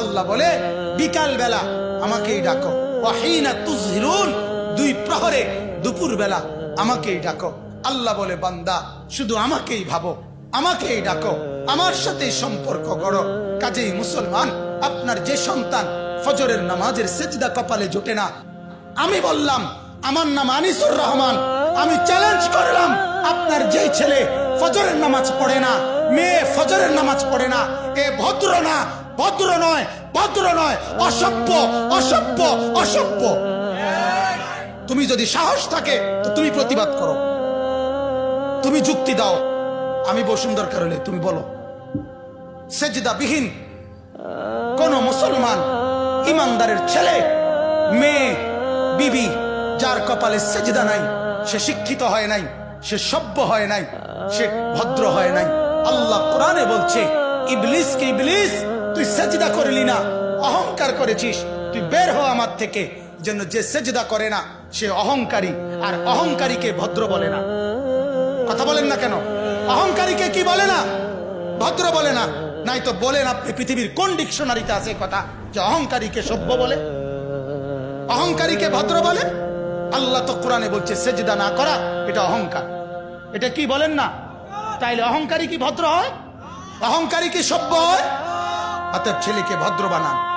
আল্লাহ বলে বিকাল বেলা আমাকেই ডাকো। ওয়াহিনা তুজহিরুন, দুই প্রহরে দুপুর বেলা আমাকেই ডাকো। আল্লাহ বলে, বান্দা, শুধু আমাকেই ভাবো, আমাকেই ডাকো, আমার সাথে সম্পর্ক করো কাজেই মুসলমান, আপনার যে সন্তান ফজরের নামাজের সেজদা কপালে জোটে না। আমি বললাম, আমার নাম আনিসুর রহমান, আমি চ্যালেঞ্জ করলাম, আপনার যেই ছেলে ফজরের নামাজ পড়ে না, মেয়ে ফজরের নামাজ পড়ে না, এ ভদ্র না ভদ্র নয় ভদ্র নয়, অসভ্য অসভ্য অসভ্য। তুমি যদি সাহস থাকে তুমি প্রতিবাদ করো। তুমি যুক্তি দাও। আমি বসুন দরকার হলে তুমি বলো। সেজদা বিহীন কোন মুসলমান, ইমানদারের ছেলে, মেয়ে, বিবি, যার কপালে সেজদা নাই, সে শিক্ষিত হয় নাই, সে সভ্য হয় নাই, সে ভদ্র হয় নাই। আল্লাহ কোরআনে বলছে ইবলিস কে ইবলিস তুই সেজদা করলি না, অহংকার করেছিস। তুই বের হ আমার থেকে, যেন যে সেজদা করে না, সে অহংকারী, আর অহংকারীকে ভদ্র বলে না। কথা বলেন না কেন? অহংকারীকে কি বলে না? ভদ্র বলে না। নাই তো বলেন আপনি পৃথিবীর কোন ডিকশনারিতে আছে কথা, যে অহংকারীকে সভ্য বলে? অহংকারীকে ভদ্র বলে? আল্লাহ তো কোরআনে বলছে, সেজদা না করা, এটা অহংকার। এটা কি বলেন না? তাইলে অহংকারী কি ভদ্র হয়? অহংকারী কি সভ্য হয়? অতএব ছেলেকে ভদ্র বানান।